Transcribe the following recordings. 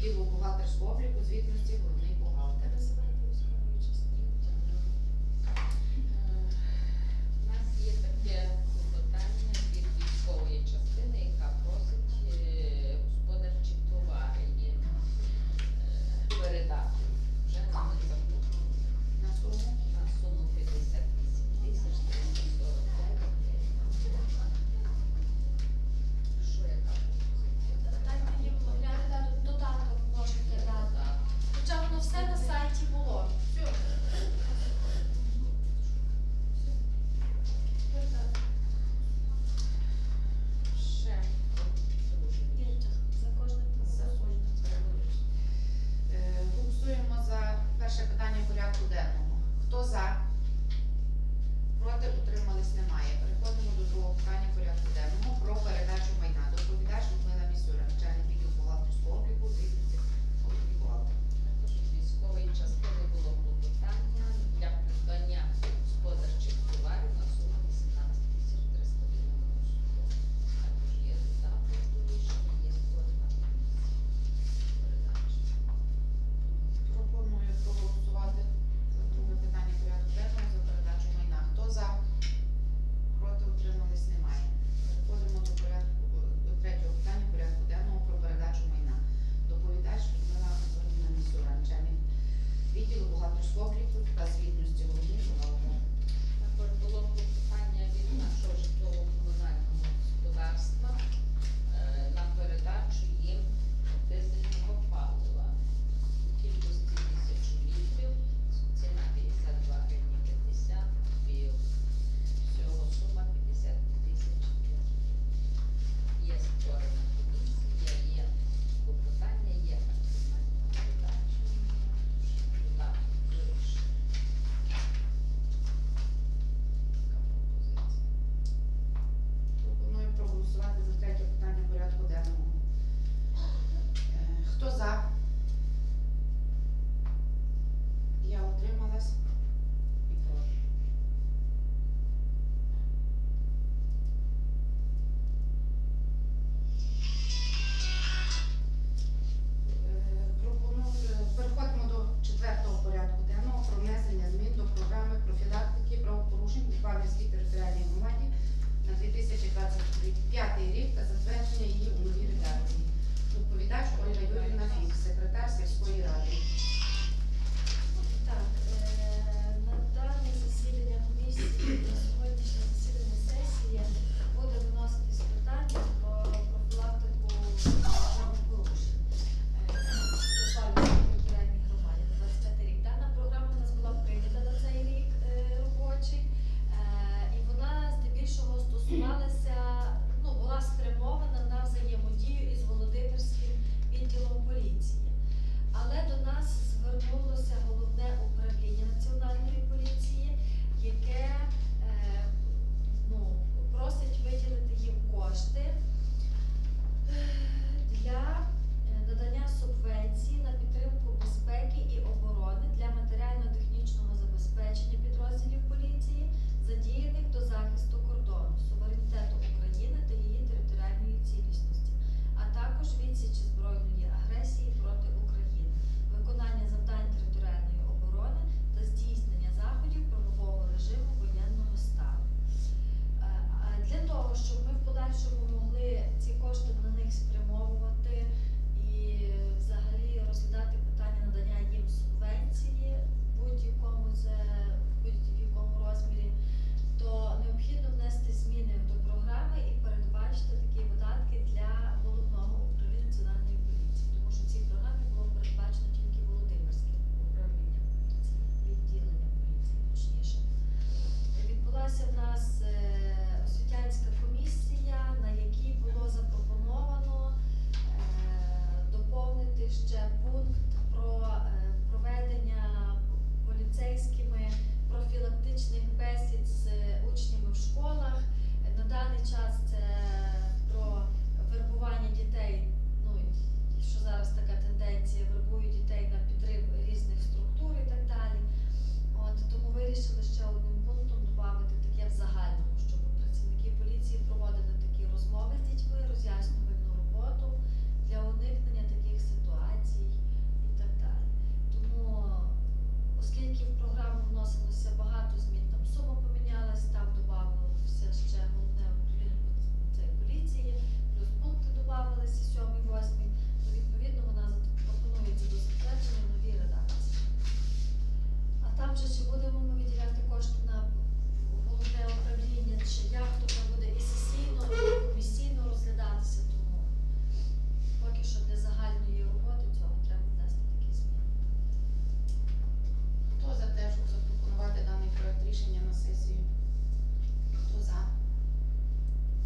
відділу бухгалтерського обліку, звітності, головний на сесії. Хто за?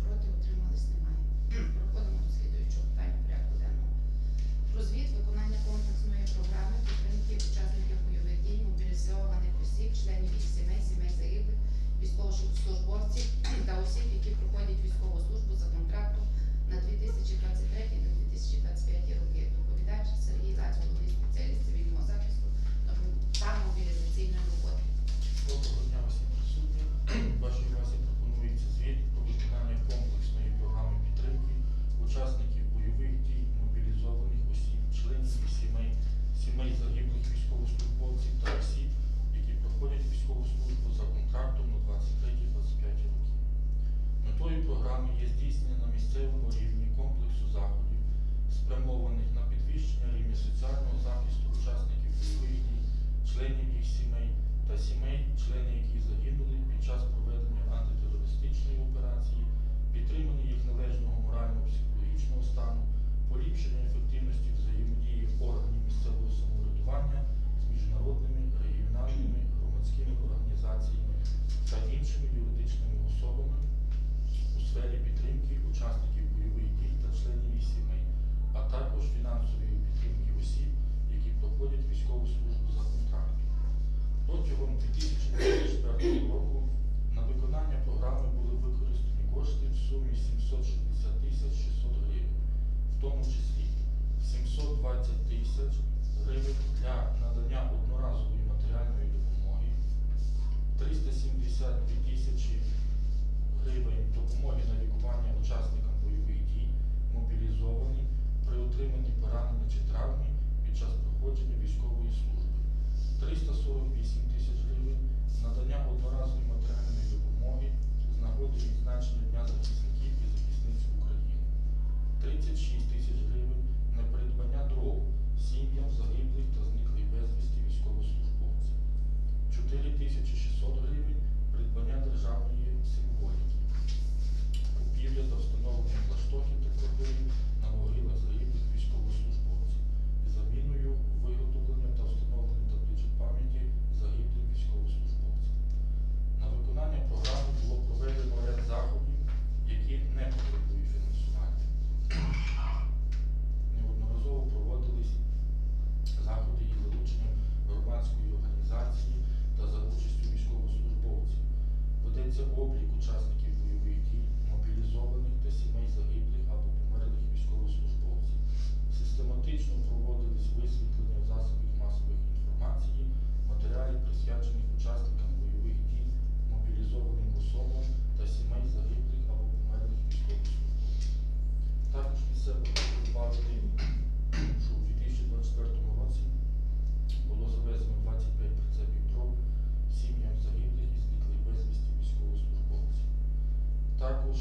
Проти утримались немає. Проходимо до слідуючого питання порядку денного. Розвід виконання комплексної програми підтримки учасників бойових дій, мобілізованих осіб, членів їх сімей, сімей загиблих, військовослужбовців та осіб, які проходять військову службу за контрактом на 2023-2025 роки. Доповідач Сергій Лаць, головний спеціаліст цивільного захисту та мобілізаційної роботи. Доброго дня усім присутнім. 1600 гривень придбання державної символіки. Купівля та встановлення флагштоків та прапорів на могилах загиблих військовослужбовців. Ведеться облік учасників бойових дій, мобілізованих та сімей загиблих або померлих військовослужбовців. Систематично проводились висвітлення засобів засобах масових інформації, матеріалів, присвячених учасникам бойових дій, мобілізованим особам та сімей загиблих або померлих військовослужбовців. Також місцево бачити, що у 2024 році було завезено 25 прицепів дров сім'ям загиблих і зниклих безвісті військовослужбовців. Також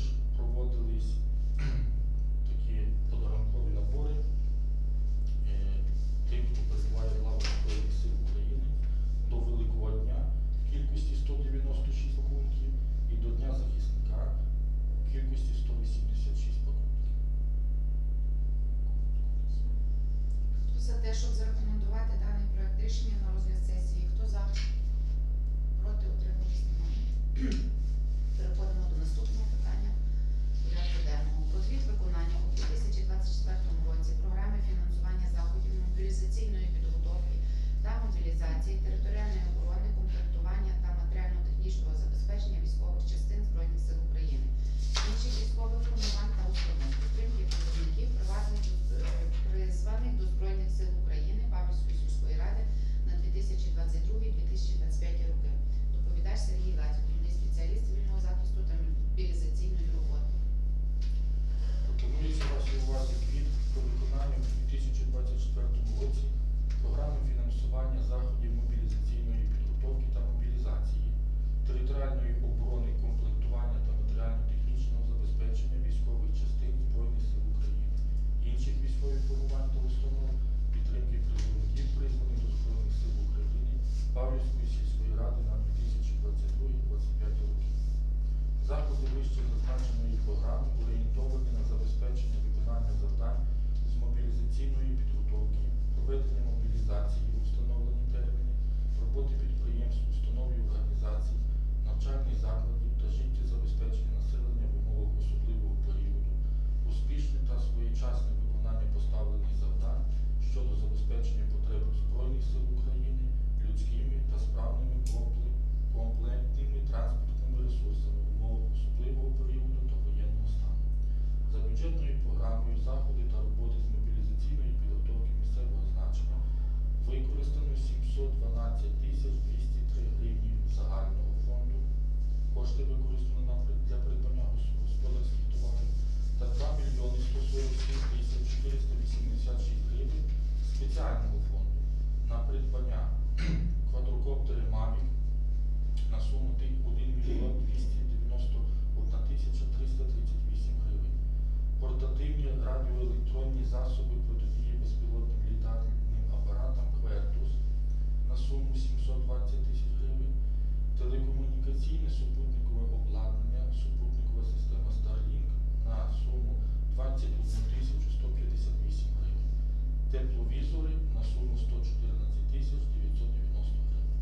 суму 114 тисяч 990 гривень.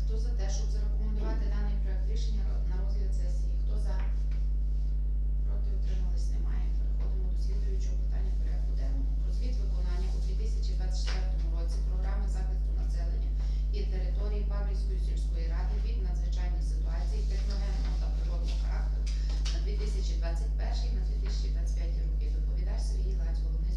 Хто за те, щоб зарекомендувати даний проект рішення на розгляд сесії? Хто за? Проти утримались немає. Переходимо до слідуючого питання порядку денного. Про звіт виконання у 2024 році програми захисту населення і території Павлівської сільської ради від надзвичайних ситуацій техногенного та природного характеру на 2021 на 2025 роки. Доповідач Сергій Лаць, головний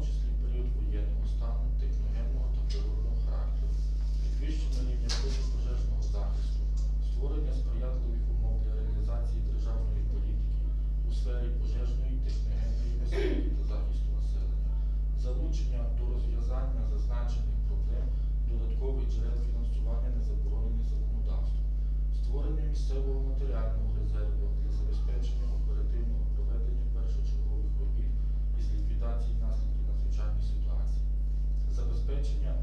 тому числі період воєнного стану, техногенного та природного характеру, підвищення рівня протипожежного захисту, створення сприятливих умов для реалізації державної політики у сфері пожежної, техногенної безпеки та захисту населення, залучення до розв'язання зазначених проблем додаткових джерел фінансування незаборонених законодавством, створення місцевого матеріального резерву для забезпечення оперативного проведення першочергових робіт із ліквідації наслідків надзвичайної ситуації, забезпечення.